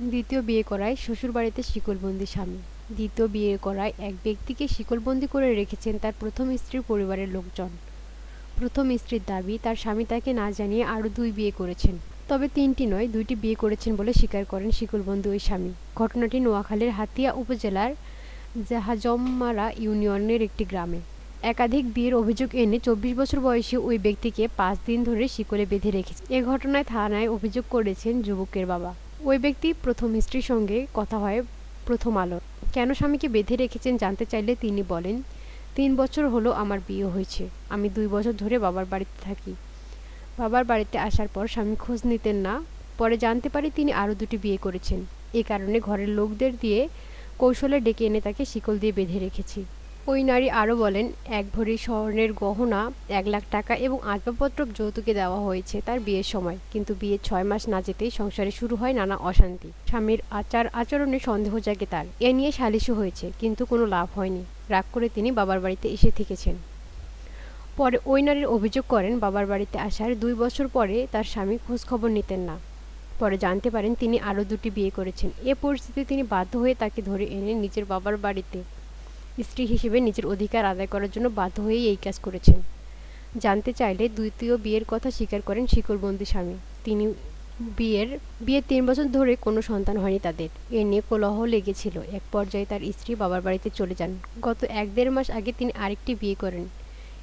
দ্বিতীয় বিয়ে করায় শ্বশুরবাড়িতে শিকলবন্দি স্বামী। দ্বিতীয় বিয়ে করায় এক ব্যক্তিকে শিকলবন্দি করে রেখেছেন তার প্রথম স্ত্রীর পরিবারের লোকজন। প্রথম স্ত্রীর দাবি, তার স্বামী তাকে না জানিয়ে আরও দুই বিয়ে করেছেন। তবে তিনটি নয়, দুইটি বিয়ে করেছেন বলে স্বীকার করেন শিকলবন্দি ওই স্বামী। ঘটনাটি নোয়াখালীর হাতিয়া উপজেলার জাহাজমমারা ইউনিয়নের একটি গ্রামে। একাধিক বিয়ের অভিযোগ এনে চব্বিশ বছর বয়সী ওই ব্যক্তিকে পাঁচ দিন ধরে শিকলে বেঁধে রেখেছে। এ ঘটনায় থানায় অভিযোগ করেছেন যুবকের বাবা। ওই ব্যক্তি প্রথম স্ত্রীর সঙ্গে কথা হয় প্রথম আলো। কেন স্বামীকে বেঁধে রেখেছেন জানতে চাইলে তিনি বলেন, তিন বছর হলো আমার বিয়ে হয়েছে। আমি দুই বছর ধরে বাবার বাড়িতে থাকি। বাবার বাড়িতে আসার পর স্বামী খোঁজ নিতেন না। পরে জানতে পারি তিনি আরও দুটি বিয়ে করেছেন। এ কারণে ঘরের লোকদের দিয়ে কৌশলে ডেকে এনে তাকে শিকল দিয়ে বেঁধে রেখেছি। ওই নারী আরও বলেন, এক ভরি স্বর্ণের গহনা, এক লাখ টাকা এবং আসবাবপত্র যৌতুকে দেওয়া হয়েছে তার বিয়ের সময়। কিন্তু বিয়ের ছয় মাস না যেতেই সংসারে শুরু হয় নানা অশান্তি। স্বামীর আচার আচরণে সন্দেহ জাগে তার। এ নিয়ে সালিশও হয়েছে, কিন্তু কোনো লাভ হয়নি। রাগ করে তিনি বাবার বাড়িতে এসে থেকেছেন। পরে ওই নারীর অভিযোগ করেন, বাবার বাড়িতে আসার দুই বছর পরে তার স্বামী খোঁজখবর নিতেন না। পরে জানতে পারেন তিনি আরও দুটি বিয়ে করেছেন। এ পরিস্থিতি তিনি বাধ্য হয়ে তাকে ধরে এনে নিজের বাবার বাড়িতে স্ত্রী হিসেবে নিজের অধিকার আদায় করার জন্য বাধ্য হয়েই এই কাজ করেছেন। জানতে চাইলে দ্বিতীয় বিয়ের কথা স্বীকার করেন শিকলবন্দি স্বামী। তিনি বিয়ের বিয়ের তিন বছর ধরে কোনো সন্তান হয়নি তাদের। এ নিয়ে কোলাহ লেগেছিল। এক পর্যায়ে তার স্ত্রী বাবার বাড়িতে চলে যান। গত এক দেড় মাস আগে তিনি আরেকটি বিয়ে করেন।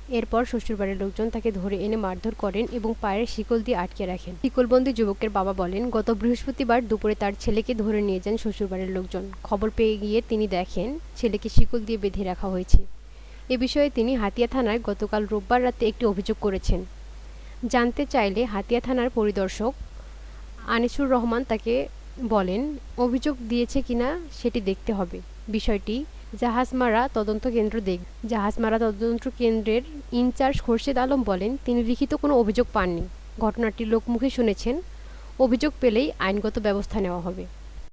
এরপর শ্বশুরবাড়ির লোকজন তাকে ধরে এনে মারধর করেন এবং পায়ের শিকল দিয়ে আটকে রাখেন। শিকলবন্দি যুবকের বাবা বলেন, গত বৃহস্পতিবার দুপুরে তার ছেলেকে ধরে নিয়ে যান শ্বশুরবাড়ির লোকজন। খবর পেয়ে গিয়ে তিনি দেখেন ছেলেকে শিকল দিয়ে বেঁধে রাখা হয়েছে। এ বিষয়ে তিনি হাতিয়া থানায় গতকাল রোববার রাতে একটি অভিযোগ করেছেন। জানতে চাইলে হাতিয়া থানার পরিদর্শক আনিসুর রহমান তাকে বলেন, অভিযোগ দিয়েছে কিনা সেটি দেখতে হবে। বিষয়টি, জাহাজমারা তদন্ত কেন্দ্র দেখ, জাহাজমারা তদন্ত কেন্দ্রের ইনচার্জ খোরশেদ আলম বলেন, তিনি লিখিত কোনো অভিযোগ পাননি। ঘটনাটি লোকমুখে শুনেছেন, অভিযোগ পেলেই আইনগত ব্যবস্থা নেওয়া হবে।